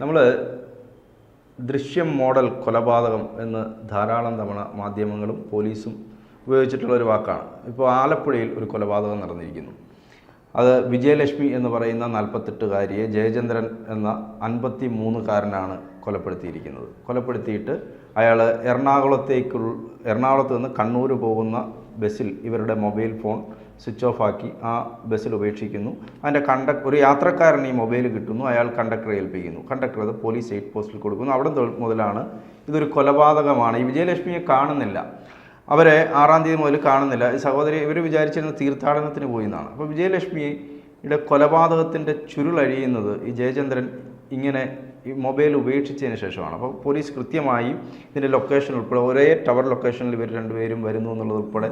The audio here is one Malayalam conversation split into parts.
നമ്മൾ ദൃശ്യം മോഡൽ കൊലപാതകം എന്ന് ധാരാളം തവണ മാധ്യമങ്ങളും പോലീസും ഉപയോഗിച്ചിട്ടുള്ള ഒരു വാക്കാണ്. ഇപ്പോൾ ആലപ്പുഴയിൽ ഒരു കൊലപാതകം നടന്നിരിക്കുന്നു. അത് വിജയലക്ഷ്മി എന്ന് പറയുന്ന നാൽപ്പത്തെട്ടുകാരിയെ ജയചന്ദ്രൻ എന്ന അൻപത്തി മൂന്നുകാരനാണ് കൊലപ്പെടുത്തിയിരിക്കുന്നത്. കൊലപ്പെടുത്തിയിട്ട് അയാൾ എറണാകുളത്തേക്കുള്ള എറണാകുളത്ത് നിന്ന് കണ്ണൂർ പോകുന്ന ബസ്സിൽ ഇവരുടെ മൊബൈൽ ഫോൺ സ്വിച്ച് ഓഫ് ആക്കി ആ ബസ്സിൽ ഉപേക്ഷിക്കുന്നു. അതിന്റെ കണ്ടക്ടർ ഒരു യാത്രക്കാരൻ ഈ മൊബൈൽ കിട്ടുന്നു അയാൾ കണ്ടക്ടറെ ഏൽപ്പിക്കുന്നു. കണ്ടക്ടർ അത് പോലീസ് എയ്റ്റ് പോസ്റ്റിൽ കൊടുക്കുന്നു. അവിടെ മുതലാണ് ഇതൊരു കൊലപാതകമാണ്. ഈ വിജയലക്ഷ്മിയെ കാണുന്നില്ല. അവരെ ആറാം തീയതി മുതൽ കാണുന്നില്ല. ഈ സഹോദരി ഇവർ വിചാരിച്ചിരുന്ന തീർത്ഥാടനത്തിന് പോയി എന്നാണ്. അപ്പോൾ വിജയലക്ഷ്മിയുടെ കൊലപാതകത്തിന്റെ ചുരുളഴിയുന്നത് ഈ ജയചന്ദ്രൻ ഇങ്ങനെ ഈ മൊബൈൽ ഉപേക്ഷിച്ചതിന് ശേഷമാണ്. അപ്പോൾ പോലീസ് കൃത്യമായി ഇതിന്റെ ലൊക്കേഷൻ ഉൾപ്പെടെ ഒരേ ടവർ ലൊക്കേഷനിൽ ഇവർ രണ്ടുപേരും വരുന്നു എന്നുള്ളത് ഉൾപ്പെടെ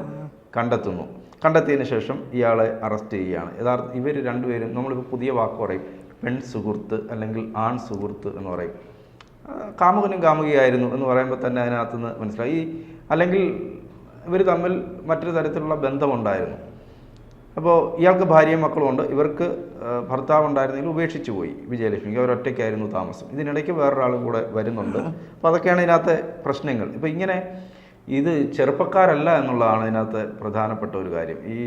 കണ്ടെത്തുന്നു. കണ്ടെത്തിയതിന് ശേഷം ഇയാളെ അറസ്റ്റ് ചെയ്യുകയാണ്. യഥാർത്ഥ ഇവർ രണ്ടുപേരും നമ്മളിപ്പോൾ പുതിയ വാക്ക് പറയും. പെൺ സുഹൃത്ത് അല്ലെങ്കിൽ ആൺ സുഹൃത്ത് എന്ന് പറയും. കാമുകനും കാമുകിയായിരുന്നു എന്ന് പറയുമ്പോൾ തന്നെ അതിനകത്തുനിന്ന് മനസ്സിലായി. അല്ലെങ്കിൽ ഇവർ തമ്മിൽ മറ്റൊരു തരത്തിലുള്ള ബന്ധമുണ്ടായിരുന്നു. അപ്പോൾ ഇയാൾക്ക് ഭാര്യയും മക്കളും ഉണ്ട്. ഇവർക്ക് ഭർത്താവ് ഉണ്ടായിരുന്നെങ്കിൽ ഉപേക്ഷിച്ചു പോയി വിജയലക്ഷ്മിക്ക്. അവരൊറ്റയ്ക്കായിരുന്നു താമസം. ഇതിനിടയ്ക്ക് വേറൊരാളും കൂടെ വരുന്നുണ്ട്. അപ്പോൾ അതൊക്കെയാണ് ഇതിനകത്തെ പ്രശ്നങ്ങൾ. ഇപ്പോൾ ഇങ്ങനെ ഇത് ചെറുപ്പക്കാരല്ല എന്നുള്ളതാണ് ഇതിനകത്ത് പ്രധാനപ്പെട്ട ഒരു കാര്യം. ഈ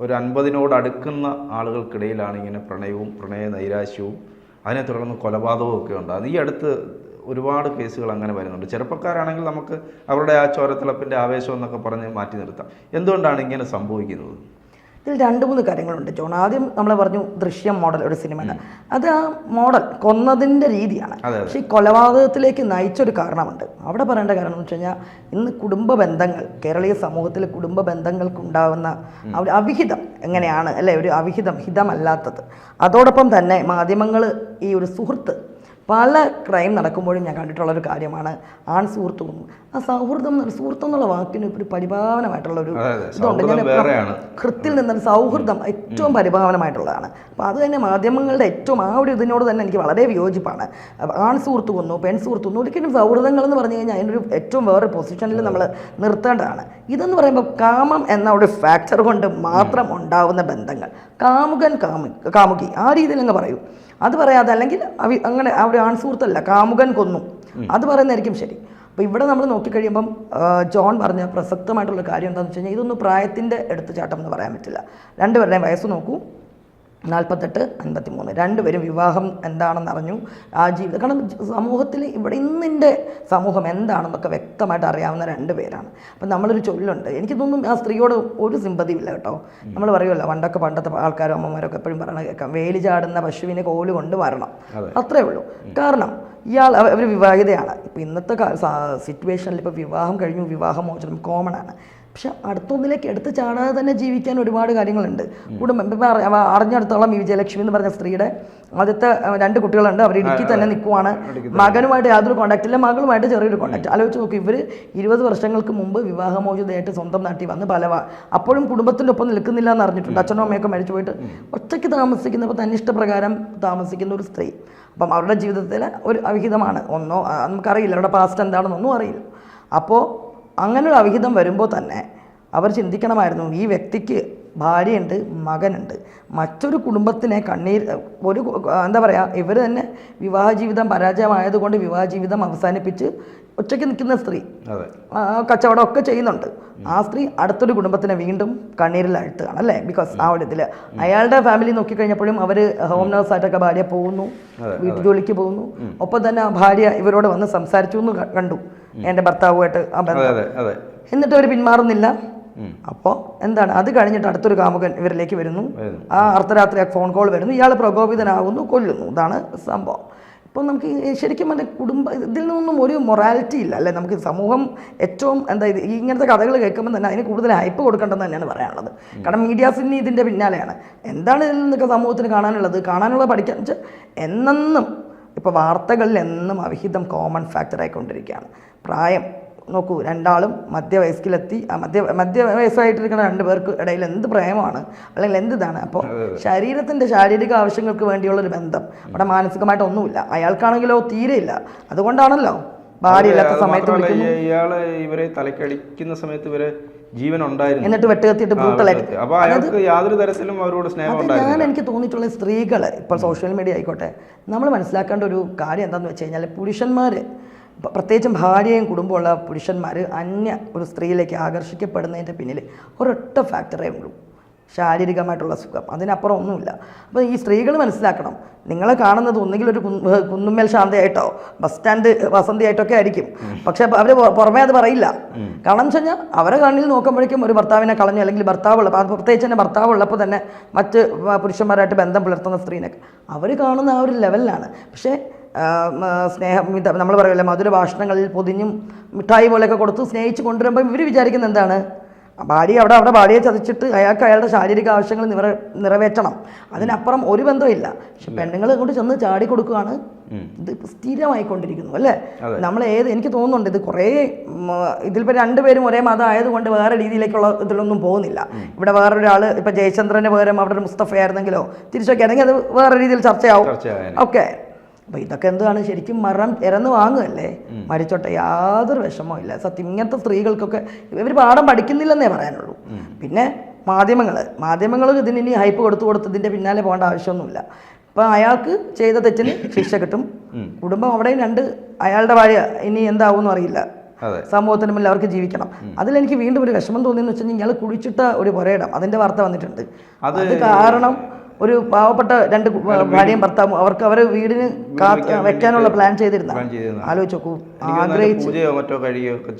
ഒരു അൻപതിനോട് അടുക്കുന്ന ആളുകൾക്കിടയിലാണ് ഇങ്ങനെ പ്രണയവും പ്രണയ നൈരാശ്യവും അതിനെ തുടർന്ന് കൊലപാതകവും ഒക്കെ ഉണ്ട് ഈ അടുത്ത് ഒരുപാട് കേസുകൾ അങ്ങനെ വരുന്നുണ്ട്. ചെറുപ്പക്കാരാണെങ്കിൽ നമുക്ക് അവരുടെ ആ ചോരത്തിളപ്പിന്റെ ആവേശം എന്നൊക്കെ പറഞ്ഞ് മാറ്റി നിർത്താം. എന്തുകൊണ്ടാണ് ഇങ്ങനെ സംഭവിക്കുന്നത്? ഇതിൽ രണ്ട് മൂന്ന് കാര്യങ്ങളുണ്ട് ജോൺ. ആദ്യം നമ്മൾ പറഞ്ഞു ദൃശ്യം മോഡൽ ഒരു സിനിമയുടെ. അത് ആ മോഡൽ കൊന്നതിന്റെ രീതിയാണ്. പക്ഷെ ഈ കൊലപാതകത്തിലേക്ക് നയിച്ചൊരു കാരണമുണ്ട്. അവിടെ പറയേണ്ട കാരണം എന്ന് വെച്ച് കഴിഞ്ഞാൽ ഇന്ന് കുടുംബ ബന്ധങ്ങൾ കേരളീയ സമൂഹത്തിലെ കുടുംബ ബന്ധങ്ങൾക്കുണ്ടാവുന്ന ആ ഒരു അവിഹിതം എങ്ങനെയാണ്? അല്ലേ? ഒരു അവിഹിതം ഹിതമല്ലാത്തത്. അതോടൊപ്പം തന്നെ മാധ്യമങ്ങൾ ഈ ഒരു സുഹൃത്ത് പല ക്രൈം നടക്കുമ്പോഴും ഞാൻ കണ്ടിട്ടുള്ള ഒരു കാര്യമാണ്. ആൺ സുഹൃത്തും. ആ സൗഹൃദം സുഹൃത്തം എന്നുള്ള വാക്കിന് ഒരു പരിഭാവനമായിട്ടുള്ള ഒരു അതെ, അതെ. ഇതുണ്ട്. ഞാൻ. കൃത്തിൽ നിന്നൊരു സൗഹൃദം ഏറ്റവും പരിഭാവനമായിട്ടുള്ളതാണ്. അപ്പോൾ അത് തന്നെ മാധ്യമങ്ങളുടെ ഏറ്റവും ആ ഒരു ഇതിനോട് തന്നെ എനിക്ക് വളരെ വിയോജിപ്പാണ്. ആൺ സുഹൃത്ത് കൊന്നു പെൺ സുഹൃത്ത് കൊന്നു ഒരിക്കലും സൗഹൃദങ്ങൾ എന്ന് പറഞ്ഞു കഴിഞ്ഞാൽ അതിനൊരു ഏറ്റവും വേറൊരു പൊസിഷനിൽ നമ്മൾ നിർത്തേണ്ടതാണ്. ഇതെന്ന് പറയുമ്പോൾ കാമം എന്ന ഒരു ഫാക്ടർ കൊണ്ട് മാത്രം ഉണ്ടാവുന്ന ബന്ധങ്ങൾ. കാമുകൻ കാമു കാമുകി. ആ രീതിയിൽ അങ്ങ് പറയൂ. അത് പറയാതെ അല്ലെങ്കിൽ അവി അങ്ങനെ ആ ഒരു ആൺ സുഹൃത്തല്ല കാമുകൻ കൊന്നു. അത് പറയുന്നതായിരിക്കും ശരി. അപ്പോൾ ഇവിടെ നമ്മൾ നോക്കിക്കഴിയുമ്പം ജോൺ പറഞ്ഞ പ്രസക്തമായിട്ടുള്ള കാര്യം എന്താണെന്ന് വെച്ച് കഴിഞ്ഞാൽ ഇതൊന്നും പ്രായത്തിന്റെ എടുത്തുചാട്ടം എന്ന് പറയാൻ പറ്റില്ല. രണ്ടുപേരുടെയും വയസ്സ് നോക്കൂ. നാൽപ്പത്തെട്ട് അൻപത്തി മൂന്ന് രണ്ടുപേരും വിവാഹം എന്താണെന്ന് അറിഞ്ഞു. ആ ജീവിതം. കാരണം സമൂഹത്തിൽ ഇവിടെ ഇന്നിന്റെ സമൂഹം എന്താണെന്നൊക്കെ വ്യക്തമായിട്ട് അറിയാവുന്ന രണ്ട് പേരാണ് അപ്പം നമ്മളൊരു ചൊല്ലുണ്ട്. എനിക്ക് തോന്നുന്നു ആ സ്ത്രീയോട് ഒരു സിമ്പതിയില്ല ഇല്ല കേട്ടോ. നമ്മൾ പറയുമല്ലോ പണ്ടൊക്കെ പണ്ടത്തെ ആൾക്കാരും അമ്മമാരൊക്കെ എപ്പോഴും പറയണ കേൾക്കാം. വേലി ചാടുന്ന പശുവിനെ കോൽ കൊണ്ട് വരണം. അത്രേ ഉള്ളൂ. കാരണം ഇയാൾ അവർ വിവാഹിതയാണ്. ഇപ്പം ഇന്നത്തെ സിറ്റുവേഷനിൽ ഇപ്പോൾ വിവാഹം കഴിഞ്ഞു വിവാഹമോചനം കോമൺ ആണ്. പക്ഷെ അടുത്തൊന്നിലേക്ക് എടുത്ത് ചാടാതെ തന്നെ ജീവിക്കാൻ ഒരുപാട് കാര്യങ്ങളുണ്ട്. കുടുംബം ഇപ്പം അറി- ഈ വിജയലക്ഷ്മി എന്ന് പറഞ്ഞ സ്ത്രീയുടെ ആദ്യത്തെ രണ്ട് കുട്ടികളുണ്ട്. അവർ ഇടുക്കി തന്നെ നിൽക്കുവാണ്. മകനുമായിട്ട് യാതൊരു കോണ്ടാക്ട് ഇല്ല. മകളുമായിട്ട് ചെറിയൊരു കോണ്ടാക്ട് ആലോചിച്ച് നോക്കും ഇവർ ഇരുപത് വർഷങ്ങൾക്ക് മുമ്പ് വിവാഹമോചിതയായിട്ട് സ്വന്തം നാട്ടിൽ വന്ന് പലവ അപ്പോഴും കുടുംബത്തിന്റെ ഒപ്പം നിൽക്കുന്നില്ല എന്ന് അറിഞ്ഞിട്ടുണ്ട്. അച്ഛനും അമ്മയൊക്കെ മരിച്ചു പോയിട്ട് ഒറ്റയ്ക്ക് താമസിക്കുന്നപ്പോൾ തന്നിഷ്ടപ്രകാരം താമസിക്കുന്ന ഒരു സ്ത്രീ. അപ്പം അവരുടെ ജീവിതത്തിൽ ഒരു അവിഹിതമാണ്. ഒന്നോ നമുക്കറിയില്ല. അവരുടെ പാസ്റ്റ് എന്താണെന്നൊന്നും അറിയില്ല. അപ്പോൾ അങ്ങനെ ഒരു അവിഹിതം വരുമ്പോൾ തന്നെ അവർ ചിന്തിക്കണമായിരുന്നു ഈ വ്യക്തിക്ക് ഭാര്യയുണ്ട് മകനുണ്ട്. മറ്റൊരു കുടുംബത്തിനെ കണ്ണീർ ഒരു എന്താ പറയുക ഇവർ തന്നെ വിവാഹ ജീവിതം പരാജയമായതുകൊണ്ട് വിവാഹ ജീവിതം അവസാനിപ്പിച്ച് ഒറ്റയ്ക്ക് നിൽക്കുന്ന സ്ത്രീ അതെ. ആ, കച്ചവടം ഒക്കെ ചെയ്യുന്നുണ്ട്. ആ സ്ത്രീ അടുത്തൊരു കുടുംബത്തിനെ വീണ്ടും കണ്ണീരിൽ അഴുത്തുകയാണ് അല്ലേ? ബിക്കോസ് ആ ഒരു ഇതിൽ അയാളുടെ ഫാമിലി നോക്കിക്കഴിഞ്ഞപ്പോഴും അവർ ഹോം നേഴ്സായിട്ടൊക്കെ ഭാര്യ പോകുന്നു വീട്ടു ജോലിക്ക് പോകുന്നു. ഒപ്പം തന്നെ ആ ഭാര്യ ഇവരോട് വന്ന് സംസാരിച്ചു എന്ന് കണ്ടു. എന്റെ ഭർത്താവുമായിട്ട് ആ ബന്ധം. എന്നിട്ട് അവർ പിന്മാറുന്നില്ല. അപ്പോൾ എന്താണ്? അത് കഴിഞ്ഞിട്ട് അടുത്തൊരു കാമുകൻ ഇവരിലേക്ക് വരുന്നു. ആ അർദ്ധരാത്രി ആ ഫോൺ കോൾ വരുന്നു. ഇയാൾ പ്രകോപിതനാകുന്നു കൊല്ലുന്നു. ഇതാണ് സംഭവം. ഇപ്പം നമുക്ക് ശരിക്കും പറഞ്ഞാൽ കുടുംബ ഇതിൽ നിന്നും ഒരു മൊറാലിറ്റി ഇല്ല അല്ലേ? നമുക്ക് സമൂഹം ഏറ്റവും എന്താ ഇത് ഇങ്ങനത്തെ കഥകൾ കേൾക്കുമ്പോൾ തന്നെ അതിന് കൂടുതൽ ഹൈപ്പ് കൊടുക്കേണ്ടതെന്ന് തന്നെയാണ് പറയാനുള്ളത്. കാരണം മീഡിയാസിന് ഇതിന്റെ പിന്നാലെയാണ്. എന്താണ് ഇതിൽ നിന്നൊക്കെ സമൂഹത്തിന് കാണാനുള്ളത്? കാണാനുള്ള പഠിക്കാൻ വെച്ചാൽ എന്നെന്നും ഇപ്പോൾ വാർത്തകളിൽ എന്നും അവിഹിതം കോമൺ ഫാക്ടർ ആയിക്കൊണ്ടിരിക്കുകയാണ്. പ്രായം നോക്കൂ രണ്ടാളും മധ്യവയസ്കിലെത്തി ആ മധ്യ മധ്യവയസ്സായിട്ടിരിക്കുന്ന രണ്ട് പേർക്ക് ഇടയിൽ എന്ത് പ്രേമമാണ് അല്ലെങ്കിൽ എന്ത് ഇതാണ് അപ്പോൾ ശരീരത്തിന്റെ ശാരീരിക ആവശ്യങ്ങൾക്ക് വേണ്ടിയുള്ളൊരു ബന്ധം. അവിടെ മാനസികമായിട്ടൊന്നുമില്ല. അയാൾക്കാണെങ്കിലോ തീരെയില്ല. അതുകൊണ്ടാണല്ലോ ഭാര്യ ഇല്ലാത്ത അത് സമയത്ത് വിളിക്കുന്നു. ഇയാൾ ഇവരെ തലക്കടിക്കുന്ന സമയത്ത് ഇവരെ ജീവൻ ഉണ്ടായിരുന്നു എന്നിട്ട് വെട്ടുകത്തിയിട്ട് ബ്രൂട്ടലായിട്ട്. അപ്പൊ അയാൾക്ക് യാതൊരു തരത്തിലും അവരോട് സ്നേഹം ഞാൻ എനിക്ക് തോന്നിയിട്ടുള്ള സ്ത്രീകൾ ഇപ്പോൾ സോഷ്യൽ മീഡിയ ആയിക്കോട്ടെ നമ്മൾ മനസ്സിലാക്കേണ്ട ഒരു കാര്യം എന്താണെന്ന് വെച്ച് കഴിഞ്ഞാൽ പുരുഷന്മാർ പ്രത്യേകിച്ചും ഭാര്യയും കുടുംബമുള്ള പുരുഷന്മാർ അന്യ ഒരു സ്ത്രീയിലേക്ക് ആകർഷിക്കപ്പെടുന്നതിന്റെ പിന്നിൽ ഒരൊറ്റ ഫാക്ടറേ ഉള്ളൂ. ശാരീരികമായിട്ടുള്ള സുഖം. അതിനപ്പുറം ഒന്നുമില്ല. അപ്പോൾ ഈ സ്ത്രീകൾ മനസ്സിലാക്കണം നിങ്ങളെ കാണുന്നത് ഒന്നുകിൽ ഒരു കുന്ന് കുന്നുമ്മേൽ ശാന്തയായിട്ടോ ബസ് സ്റ്റാൻഡ് വസന്തിയായിട്ടോ ഒക്കെ ആയിരിക്കും. പക്ഷേ അവർ പുറമേ അത് പറയില്ല. കാരണം വെച്ച് കഴിഞ്ഞാൽ അവരെ കണ്ണിൽ നോക്കുമ്പോഴേക്കും ഒരു ഭർത്താവിനെ കളഞ്ഞു അല്ലെങ്കിൽ ഭർത്താവ് ഉള്ള പ്രത്യേകിച്ച് തന്നെ ഭർത്താവ് ഉള്ളപ്പോൾ തന്നെ മറ്റ് പുരുഷന്മാരായിട്ട് ബന്ധം പുലർത്തുന്ന സ്ത്രീനൊക്കെ. അവർ കാണുന്ന ആ ഒരു ലെവലിലാണ്. പക്ഷേ സ്നേഹം നമ്മൾ പറയുമല്ലോ മധുര ഭാഷണങ്ങളിൽ പൊതിഞ്ഞും മിഠായി പോലെയൊക്കെ കൊടുത്ത് സ്നേഹിച്ച് കൊണ്ടുവരുമ്പോൾ ഇവർ വിചാരിക്കുന്നത് എന്താണ്? ഭാര്യ അവിടെ അവിടെ ഭാര്യയെ ചതിച്ചിട്ട് അയാൾക്ക് അയാളുടെ ശാരീരിക ആവശ്യങ്ങൾ നിറ നിറവേറ്റണം. അതിനപ്പുറം ഒരു ബന്ധമില്ല പക്ഷെ പെണ്ണുങ്ങൾ ഇങ്ങോട്ട് ചെന്ന് ചാടി കൊടുക്കുകയാണ്. ഇത് സ്ഥിരമായിക്കൊണ്ടിരിക്കുന്നു അല്ലേ? നമ്മൾ ഏത് എനിക്ക് തോന്നുന്നുണ്ട് ഇത് കുറേ ഇതിലിപ്പോൾ രണ്ടുപേരും ഒരേ മതം ആയതുകൊണ്ട് വേറെ രീതിയിലേക്കുള്ള ഇതിലൊന്നും പോകുന്നില്ല. ഇവിടെ വേറൊരാൾ ഇപ്പം ജയചന്ദ്രന്റെ പകരം അവിടെ ഒരു മുസ്തഫ ആയിരുന്നെങ്കിലോ തിരിച്ചൊക്കെ ആണെങ്കിൽ അത് വേറെ രീതിയിൽ ചർച്ചയാവും. ഓക്കെ. അപ്പോൾ ഇതൊക്കെ എന്താണ്? ശരിക്കും മരണം ഇറന്ന് വാങ്ങുകയല്ലേ? മരിച്ചോട്ടെ യാതൊരു വിഷമവും ഇല്ല. സത്യം ഇങ്ങനത്തെ സ്ത്രീകൾക്കൊക്കെ ഇവർ പാഠം പഠിക്കുന്നില്ലെന്നേ പറയാനുള്ളൂ. പിന്നെ മാധ്യമങ്ങൾ മാധ്യമങ്ങൾ ഇതിന് ഇനി ഹൈപ്പ് കൊടുത്തു കൊടുത്ത് ഇതിന്റെ പിന്നാലെ പോകേണ്ട ആവശ്യമൊന്നുമില്ല. ഇപ്പം അയാൾക്ക് ചെയ്ത തെറ്റിന് ശിക്ഷ കിട്ടും. കുടുംബം അവിടെയും രണ്ട് അയാളുടെ ഭാര്യ ഇനി എന്താവും അറിയില്ല. സമൂഹത്തിന് മുന്നിൽ അവർക്ക് ജീവിക്കണം. അതിലെനിക്ക് വീണ്ടും ഒരു വിഷമം തോന്നിയെന്ന് വെച്ചാൽ ഇയാൾ കുഴിച്ചിട്ട ഒരു പുരയിടം. അതിന്റെ വാർത്ത വന്നിട്ടുണ്ട്. അത് കാരണം ഒരു പാവപ്പെട്ട രണ്ട് ഭാര്യയും ഭർത്താവും അവർക്ക് അവരെ വീടിന് വെക്കാനുള്ള പ്ലാൻ ചെയ്തിരുന്ന. ആലോചിച്ച് നോക്കൂ. ആഗ്രഹിച്ച് മറ്റോ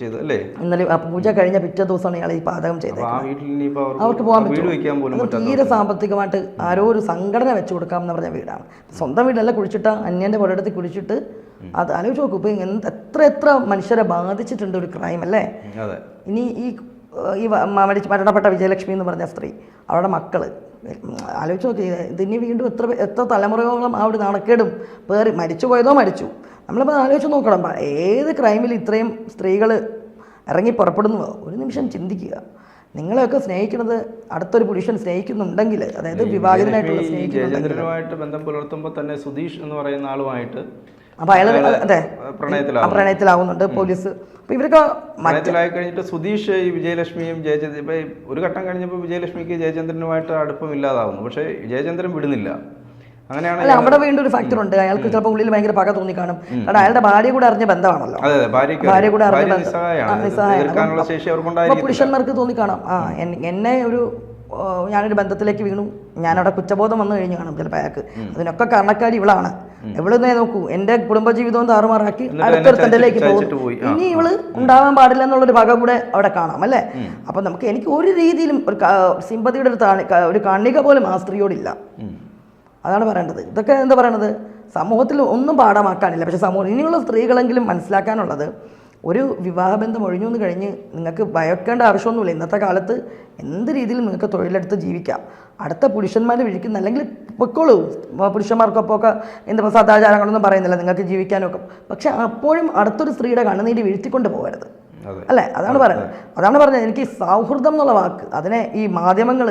ചെയ്തു അല്ലേ? ഇന്നലെ പൂജ കഴിഞ്ഞ പിറ്റേ ദിവസമാണ് ഇയാൾ ഈ പാചകം ചെയ്തത് അവർക്ക് പോകാൻ പറ്റും തീരെ സാമ്പത്തികമായിട്ട് ആരോ ഒരു സംഘടന വെച്ചു കൊടുക്കാമെന്ന് പറഞ്ഞ വീടാണ്. സ്വന്തം വീടല്ല കുഴിച്ചിട്ട അന്യന്റെ പുരയിടത്തിൽ കുഴിച്ചിട്ട് അത് ആലോചിച്ച് നോക്കൂ. ഇപ്പൊ എന്ത് എത്ര എത്ര മനുഷ്യരെ ബാധിച്ചിട്ടുണ്ട് ഒരു ക്രൈം അല്ലേ? ഇനി ഈ ഈ മരിച്ച് മരണപ്പെട്ട വിജയലക്ഷ്മി എന്ന് പറഞ്ഞ സ്ത്രീ അവരുടെ മക്കൾ ആലോചിച്ച് നോക്കി ഇതിനി വീണ്ടും എത്ര എത്ര തലമുറയോളം ആ ഒരു നാണക്കേടും പേറി മരിച്ചു പോയതോ മരിച്ചു. നമ്മളിപ്പോൾ ആലോചിച്ച് നോക്കണം ഏത് ക്രൈമിൽ ഇത്രയും സ്ത്രീകൾ ഇറങ്ങി പുറപ്പെടുന്നുവോ? ഒരു നിമിഷം ചിന്തിക്കുക. നിങ്ങളെയൊക്കെ സ്നേഹിക്കുന്നത് അടുത്തൊരു പുരുഷൻ സ്നേഹിക്കുന്നുണ്ടെങ്കിൽ അതായത് വിവാഹിതനായിട്ടുള്ള സ്നേഹിക്കുന്നുണ്ടെങ്കിൽ ബന്ധം പുലർത്തുമ്പോൾ തന്നെ സുധീഷ് എന്ന് പറയുന്ന ആളുമായിട്ട് അപ്പോൾ അയാൾ അതെ. പ്രണയത്തിലാവുന്നുണ്ട് പോലീസ്. അപ്പോൾ ഇവരൊക്കെ പ്രണയത്തിലായി കഴിഞ്ഞിട്ട് സുധീഷ് ഈ വിജയലക്ഷ്മിയും ജയചന്ദ്രൻ ഇപ്പൊ ഒരു ഘട്ടം കഴിഞ്ഞപ്പോൾ വിജയലക്ഷ്മിക്ക് ജയചന്ദ്രനുമായിട്ട് അടുപ്പം ഇല്ലാതാവുന്നു പക്ഷേ ജയചന്ദ്രൻ വിടുന്നില്ല. അങ്ങനെയാണ് അല്ല അവിടെ വീണ്ടും ഒരു ഫാക്ടർ ഉണ്ട്. അയാൾക്ക് ചിലപ്പോൾ ഉള്ളിൽ ഭയങ്കര പക തോന്നി കാണും. കാരണം അയാളുടെ ഭാര്യ കൂടെ അറിഞ്ഞ ബന്ധമാണല്ലോ. ഭാര്യ കൂടെ അറിഞ്ഞ ബന്ധം. പുരുഷന്മാർക്ക് തോന്നി കാണാം. ആ എന്നെ ഒരു ഞാനൊരു ബന്ധത്തിലേക്ക് വീണു. ഞാനവിടെ കുറ്റബോധം വന്നു കഴിഞ്ഞു കാണും ചിലപ്പോൾ അയാൾക്ക്. അതിനൊക്കെ കാരണക്കാരി ഇവളാണ്. ഇവളെന്നേ നോക്കൂ എന്റെ കുടുംബജീവിതവും താറുമാറാക്കി എന്നിട്ട് അടുത്തൊരു എന്നെ പോകും. ഇനി ഇവൾ ഉണ്ടാവാൻ പാടില്ല എന്നുള്ളൊരു ഭാഗം കൂടെ അവിടെ കാണാം അല്ലേ? അപ്പൊ നമുക്ക് എനിക്ക് ഒരു രീതിയിലും ഒരു സിമ്പതിയുടെ ഒരു ഒരു കണ്ണിക പോലും ആ സ്ത്രീയോടില്ല. അതാണ് പറയേണ്ടത്. ഇതൊക്കെ എന്താ പറയണത്? സമൂഹത്തിൽ ഒന്നും പാഠമാക്കാനില്ല. പക്ഷെ സമൂഹം ഇനിയുള്ള സ്ത്രീകളെങ്കിലും മനസ്സിലാക്കാനുള്ളത് ഒരു വിവാഹബന്ധം ഒഴിഞ്ഞു എന്ന് കഴിഞ്ഞ് നിങ്ങൾക്ക് ഭയക്കേണ്ട ആവശ്യമൊന്നുമില്ല. ഇന്നത്തെ കാലത്ത് എന്ത് രീതിയിലും നിങ്ങൾക്ക് തൊഴിലെടുത്ത് ജീവിക്കാം. അടുത്ത പുരുഷന്മാർ വിഴിക്കുന്ന അല്ലെങ്കിൽ പൊക്കോളൂ ഉം, പുരുഷന്മാർക്കൊപ്പം ഒക്കെ എന്താ സദാചാരങ്ങളൊന്നും പറയുന്നില്ല നിങ്ങൾക്ക് ജീവിക്കാനൊക്കെ. പക്ഷെ അപ്പോഴും അടുത്തൊരു സ്ത്രീയുടെ കണ്ണുനീര് വീഴ്ത്തിക്കൊണ്ട് പോകരുത്. അല്ലേ? അതാണ് പറയുന്നത്. അതാണ് പറഞ്ഞത്. എനിക്ക് സൗഹൃദം എന്നുള്ള വാക്ക് അതിനെ ഈ മാധ്യമങ്ങൾ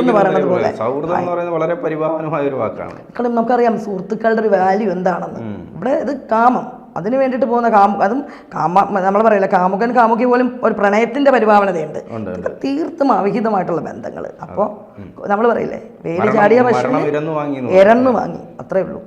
എന്ന് പറയുന്നത് പോലെ. വളരെ ഒരു വാക്കാണ്. നമുക്കറിയാം സുഹൃത്തുക്കളുടെ ഒരു വാല്യൂ എന്താണെന്ന്. ഇവിടെ ഇത് കാമം. അതിന് വേണ്ടിയിട്ട് പോകുന്ന കാമു അതും കാമ നമ്മൾ പറയില്ല കാമുകൻ കാമുകി പോലും ഒരു പ്രണയത്തിന്റെ പരിഭാവനതയുണ്ട്. തീർത്തും അവിഹിതമായിട്ടുള്ള ബന്ധങ്ങൾ അപ്പോൾ നമ്മൾ പറയില്ലേ വേലി ചാടിയ പക്ഷേ ഇരന്നു വാങ്ങി അത്രേ ഉള്ളൂ.